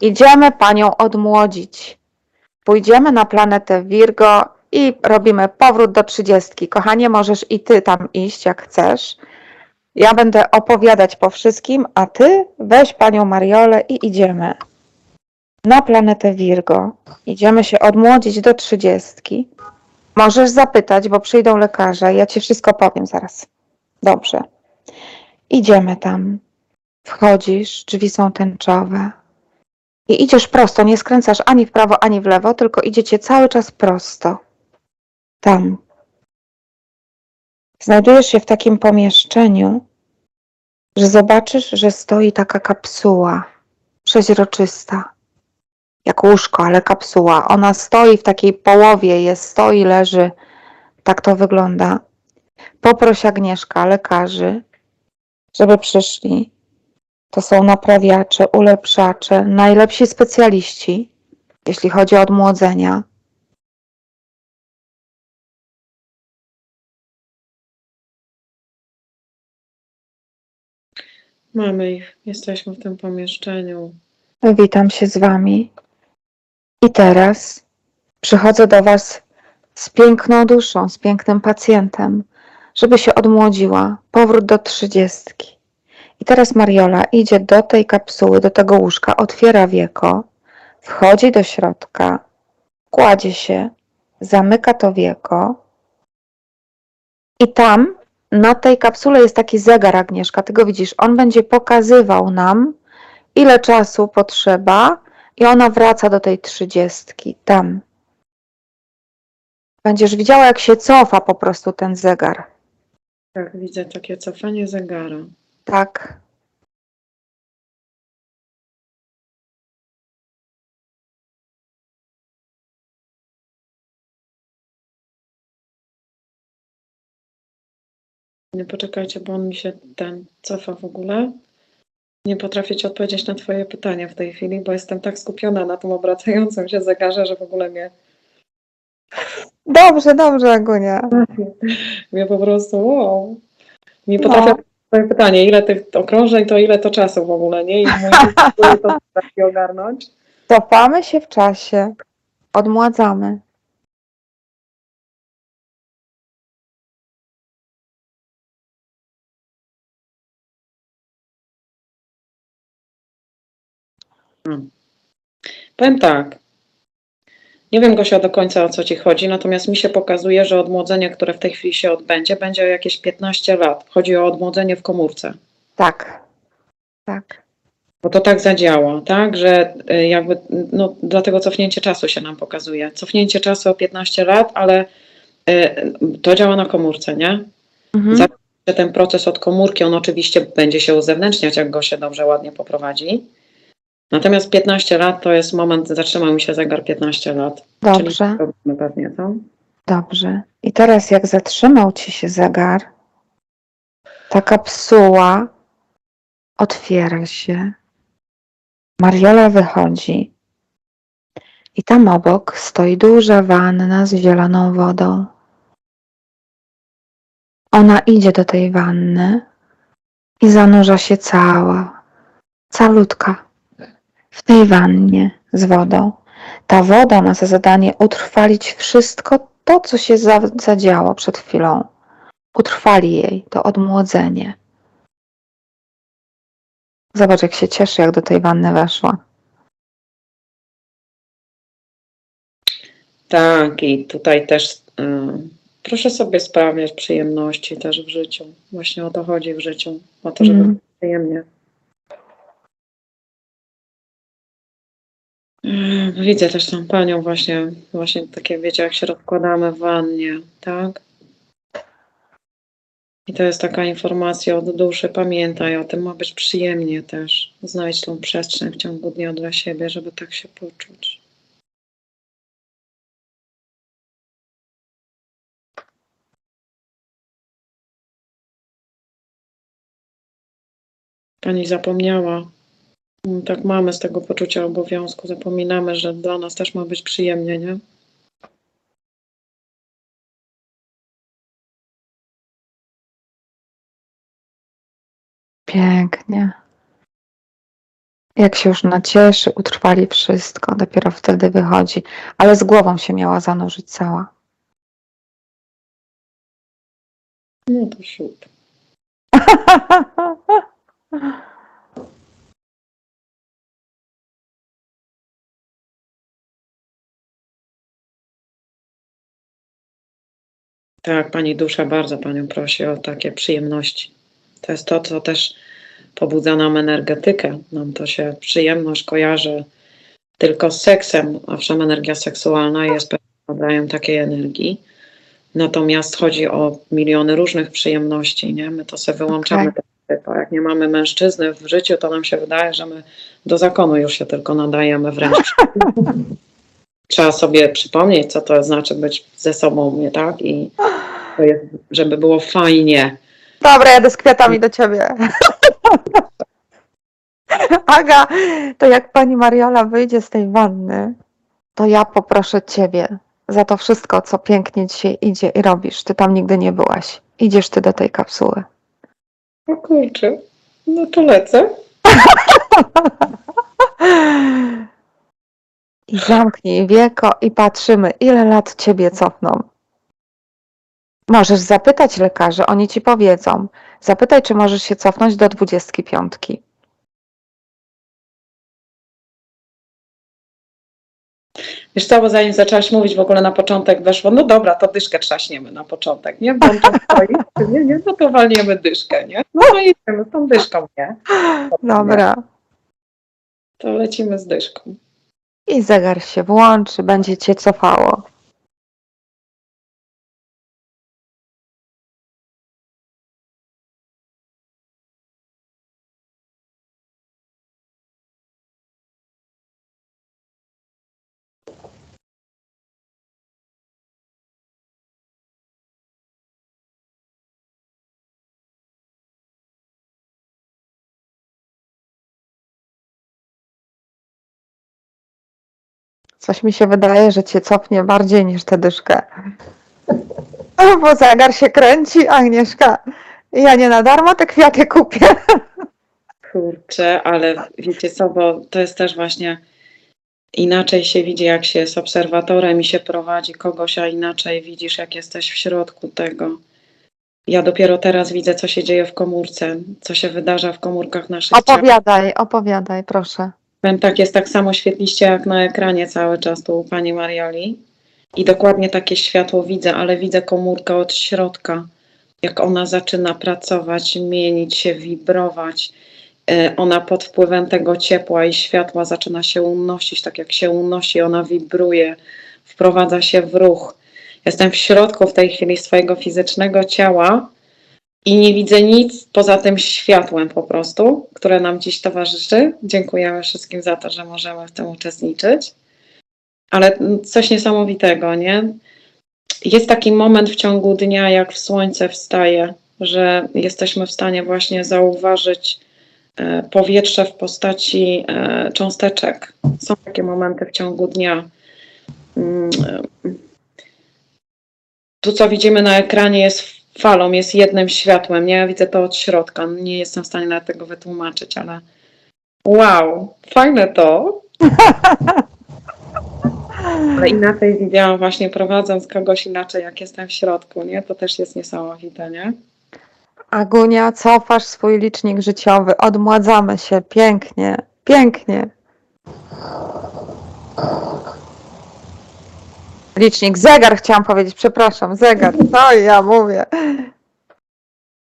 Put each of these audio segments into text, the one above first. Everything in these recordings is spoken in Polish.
Idziemy panią odmłodzić. Pójdziemy na planetę Virgo i robimy powrót do trzydziestki. Kochanie, możesz i ty tam iść, jak chcesz. Ja będę opowiadać po wszystkim, a ty weź panią Mariolę i idziemy na planetę Virgo. Idziemy się odmłodzić do trzydziestki. Możesz zapytać, bo przyjdą lekarze. Ja ci wszystko powiem zaraz. Dobrze. Idziemy tam. Wchodzisz, drzwi są tęczowe. I idziesz prosto, nie skręcasz ani w prawo, ani w lewo, tylko idziecie cały czas prosto. Tam. Znajdujesz się w takim pomieszczeniu, że zobaczysz, że stoi taka kapsuła przeźroczysta. Jak łóżko, ale kapsuła. Ona stoi w takiej połowie, jest, stoi, leży. Tak to wygląda. Poproś Agnieszka, lekarzy, żeby przyszli. To są naprawiacze, ulepszacze, najlepsi specjaliści, jeśli chodzi o odmłodzenia. Mamy ich. Jesteśmy w tym pomieszczeniu. Witam się z Wami. I teraz przychodzę do Was z piękną duszą, z pięknym pacjentem, żeby się odmłodziła. Powrót do trzydziestki. I teraz Mariola idzie do tej kapsuły, do tego łóżka, otwiera wieko, wchodzi do środka, kładzie się, zamyka to wieko. I tam na tej kapsule jest taki zegar, Agnieszka, ty go widzisz, on będzie pokazywał nam, ile czasu potrzeba i ona wraca do tej trzydziestki, tam. Będziesz widziała, jak się cofa po prostu ten zegar. Tak, widzę takie cofanie zegara. Tak. Nie poczekajcie, bo on mi się ten cofa w ogóle. Nie potrafię ci odpowiedzieć na twoje pytania w tej chwili, bo jestem tak skupiona na tym obracającym się zegarze, że w ogóle mnie, Dobrze, dobrze, Agunia. mnie po prostu wow. Nie No. potrafię na twoje pytanie, ile tych okrążeń, to ile to czasu w ogóle, nie? I mózg to potrafi ogarnąć. Cofamy się w czasie. Odmładzamy. Powiem tak. Nie wiem, Gosia, do końca o co ci chodzi, natomiast mi się pokazuje, że odmłodzenie, które w tej chwili się odbędzie, będzie o jakieś 15 lat. Chodzi o odmłodzenie w komórce. Tak. Tak. Bo to tak zadziała, tak? Że y, jakby, no, dlatego cofnięcie czasu się nam pokazuje. Cofnięcie czasu o 15 lat, ale y, to działa na komórce, nie? Mhm. Ten proces od komórki, on oczywiście będzie się uzewnętrzniać, jak go się dobrze, ładnie poprowadzi. Natomiast 15 lat to jest moment, zatrzymał mi się zegar 15 lat. Dobrze. Czyli pewnie to. Dobrze. I teraz jak zatrzymał ci się zegar, ta kapsuła otwiera się. Mariola wychodzi. I tam obok stoi duża wanna z zieloną wodą. Ona idzie do tej wanny i zanurza się cała, calutka w tej wannie z wodą. Ta woda ma za zadanie utrwalić wszystko to, co się za, zadziało przed chwilą. Utrwali jej to odmłodzenie. Zobacz, jak się cieszy, jak do tej wanny weszła. Tak, i tutaj też y, proszę sobie sprawiać przyjemności też w życiu. Właśnie o to chodzi w życiu. O to, żeby Mm. przyjemnie. Widzę też tą panią właśnie, właśnie takie, wiecie, jak się rozkładamy w wannie, tak? I to jest taka informacja od duszy, pamiętaj o tym, ma być przyjemnie też. Znajdź tą przestrzeń w ciągu dnia dla siebie, żeby tak się poczuć. Pani zapomniała. Mm, Tak mamy z tego poczucia obowiązku. Zapominamy, że dla nas też ma być przyjemnie, nie? Pięknie. Jak się już nacieszy, utrwali wszystko, dopiero wtedy wychodzi. Ale z głową się miała zanurzyć cała. No to szut. Tak, pani dusza bardzo panią prosi o takie przyjemności. To jest to, co też pobudza nam energetykę. Nam to się przyjemność kojarzy tylko z seksem. Owszem, energia seksualna jest pewnym rodzajem takiej energii. Natomiast chodzi o miliony różnych przyjemności, nie? My to sobie wyłączamy. Okay. Jak nie mamy mężczyzny w życiu, to nam się wydaje, że my do zakonu już się tylko nadajemy wręcz. Trzeba sobie przypomnieć, co to znaczy być ze sobą, nie tak? I to jest, żeby było fajnie. Dobra, jadę z kwiatami do ciebie. Aga, to jak pani Mariola wyjdzie z tej wanny, to ja poproszę ciebie za to wszystko, co pięknie dzisiaj idzie i robisz. Ty tam nigdy nie byłaś. Idziesz ty do tej kapsuły. O kurczę, no to lecę. I zamknij wieko i patrzymy, ile lat ciebie cofną. Możesz zapytać lekarzy, oni ci powiedzą. Zapytaj, czy możesz się cofnąć do dwudziestki piątki. Wiesz co, bo zanim zaczęłaś mówić w ogóle na początek weszło, no dobra, to dyszkę trzaśniemy na początek, nie? Włączam nie, nie, no to walniemy dyszkę, nie? No to idziemy z tą dyszką, nie? Dobra. To lecimy z dyszką. I zegar się włączy, będzie cię cofało. Coś mi się wydaje, że cię cofnie bardziej niż tę dyszkę. Bo zegar się kręci, Agnieszka. Ja nie na darmo te kwiaty kupię. Kurczę, ale wiecie co, bo to jest też właśnie inaczej się widzi, jak się jest obserwatorem i się prowadzi kogoś, a inaczej widzisz, jak jesteś w środku tego. Ja dopiero teraz widzę, co się dzieje w komórce, co się wydarza w komórkach naszych ciał. Opowiadaj, opowiadaj, proszę. Tak, jest tak samo świetliście jak na ekranie cały czas tu u pani Marioli. I dokładnie takie światło widzę, ale widzę komórkę od środka, jak ona zaczyna pracować, mienić się, wibrować. E, Ona pod wpływem tego ciepła i światła zaczyna się unosić, tak jak się unosi, ona wibruje, wprowadza się w ruch. Jestem w środku w tej chwili swojego fizycznego ciała i nie widzę nic poza tym światłem po prostu, które nam dziś towarzyszy. Dziękujemy wszystkim za to, że możemy w tym uczestniczyć. Ale coś niesamowitego, nie? Jest taki moment w ciągu dnia, jak w słońce wstaje, że jesteśmy w stanie właśnie zauważyć e, powietrze w postaci e, cząsteczek. Są takie momenty w ciągu dnia. Mm, e, Tu, co widzimy na ekranie, jest falą, jest jednym światłem. Nie, ja widzę to od środka. Nie jestem w stanie nawet tego wytłumaczyć, ale wow, fajne to. Ale inaczej widziałam właśnie prowadząc kogoś inaczej, jak jestem w środku, nie? To też jest niesamowite, nie? Agunia, cofasz swój licznik życiowy, odmładzamy się, pięknie, pięknie. Licznik, zegar chciałam powiedzieć, przepraszam, zegar, co ja mówię.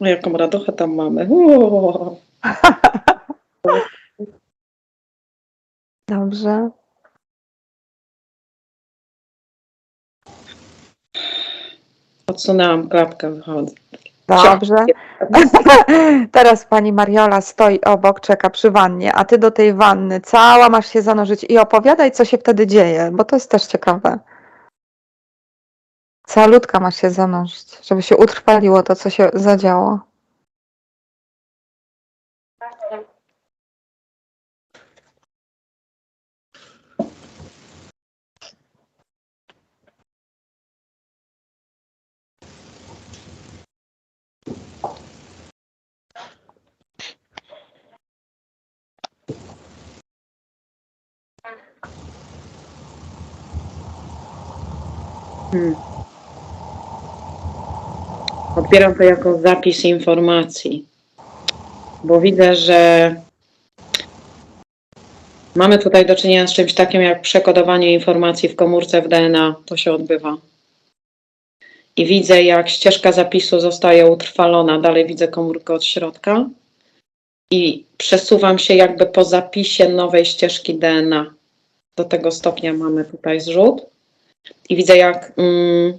O, jaką radochę tam mamy. Dobrze. Odsunęłam klapkę, wychodzę. Dobrze. Teraz pani Mariola stoi obok, czeka przy wannie, a ty do tej wanny cała masz się zanurzyć i opowiadaj, co się wtedy dzieje, bo to jest też ciekawe calutka ma się zanurzyć, żeby się utrwaliło to, co się zadziało. Hmm. Odbieram to jako zapis informacji, bo widzę, że mamy tutaj do czynienia z czymś takim jak przekodowanie informacji w komórce w DNA. To się odbywa. I widzę, jak ścieżka zapisu zostaje utrwalona. Dalej widzę komórkę od środka i przesuwam się jakby po zapisie nowej ścieżki DNA. Do tego stopnia mamy tutaj zrzut. I widzę, jak mm,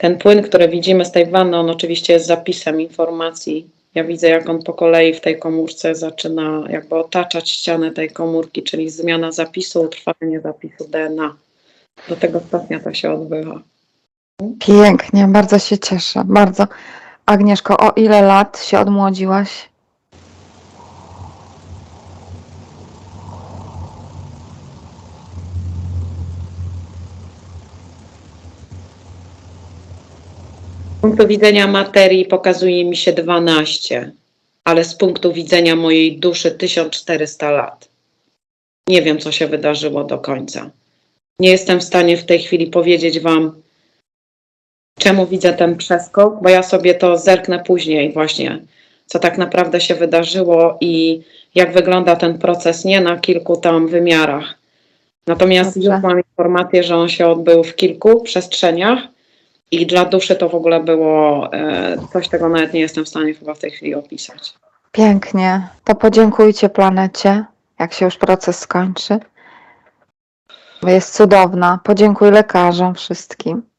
ten płyn, który widzimy z tej wanny, on oczywiście jest zapisem informacji. Ja widzę, jak on po kolei w tej komórce zaczyna jakby otaczać ścianę tej komórki, czyli zmiana zapisu, utrwalenie zapisu DNA. Do tego stopnia to się odbywa. Pięknie, bardzo się cieszę. Bardzo. Agnieszko, o ile lat się odmłodziłaś? Punktu widzenia materii pokazuje mi się 12, ale z punktu widzenia mojej duszy 1400 lat. Nie wiem, co się wydarzyło do końca. Nie jestem w stanie w tej chwili powiedzieć Wam, czemu widzę ten przeskok, bo ja sobie to zerknę później, właśnie, co tak naprawdę się wydarzyło i jak wygląda ten proces nie na kilku tam wymiarach. Natomiast Dobrze. już mam informację, że on się odbył w kilku przestrzeniach. I dla duszy to w ogóle było e, coś, tego nawet nie jestem w stanie chyba w tej chwili opisać. Pięknie. To podziękujcie planecie, jak się już proces skończy. Jest cudowna. Podziękuj lekarzom wszystkim.